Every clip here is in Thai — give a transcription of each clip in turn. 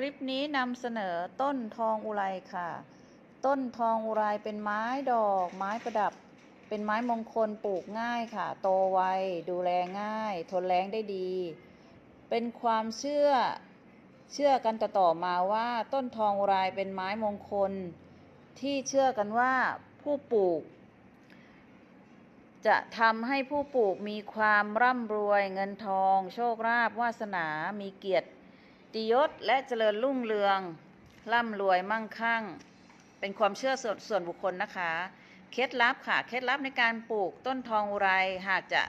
คลิปนี้นำเสนอต้นทองอุไรค่ะ ต้นทองอุไรเป็นไม้ดอกไม้ประดับ เป็นไม้มงคลปลูกง่ายค่ะ โตไวดูแลง่าย ทนแล้งได้ดี เป็นความเชื่อเชื่อกันต่อมาว่าต้นทองอุไรเป็นไม้มงคล ที่เชื่อกันว่าผู้ปลูก จะทำให้ผู้ปลูกมีความร่ำรวยเงินทอง โชคลาภวาสนามีเกียรติ ยศและเจริญรุ่งเรือง ร่ำรวยมั่งคั่ง เป็นความเชื่อส่วนส่วนบุคคลนะคะ เคล็ดลับค่ะ เคล็ดลับในการปลูกต้นทองอุไรหากจะ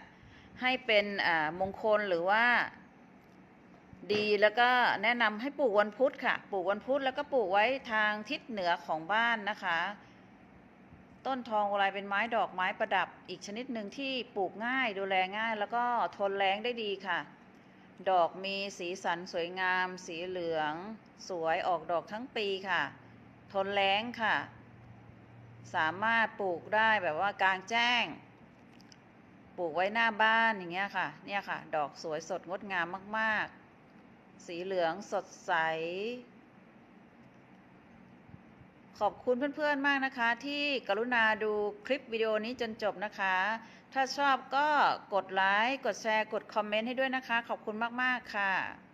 ให้เป็นมงคลหรือว่า ดีแล้วก็แนะนำให้ปลูกวันพุธค่ะ ปลูกวันพุธแล้วก็ปลูกไว้ทางทิศเหนือของบ้านนะคะ ต้นทองอุไรเป็นไม้ดอกไม้ประดับอีกชนิดหนึ่งที่ปลูกง่ายดูแลง่าย แล้วก็ทนแรงได้ดีค่ะ ดอกมีสีสันสวยงาม สีเหลือง สวยออกดอกทั้งปีค่ะ ทนแรงค่ะ สามารถปลูกได้แบบว่ากลางแจ้ง ปลูกไว้หน้าบ้านอย่างเงี้ยค่ะ เนี่ยค่ะ ดอกสวยสดงดงามมาก ๆ สีเหลืองสดใส ขอบคุณเพื่อนๆมากนะคะ ที่กรุณาดูคลิปวิดีโอนี้จนจบนะคะ ถ้าชอบก็กดไลค์ กดแชร์ กดคอมเมนต์ให้ด้วยนะคะ ขอบคุณมากๆค่ะ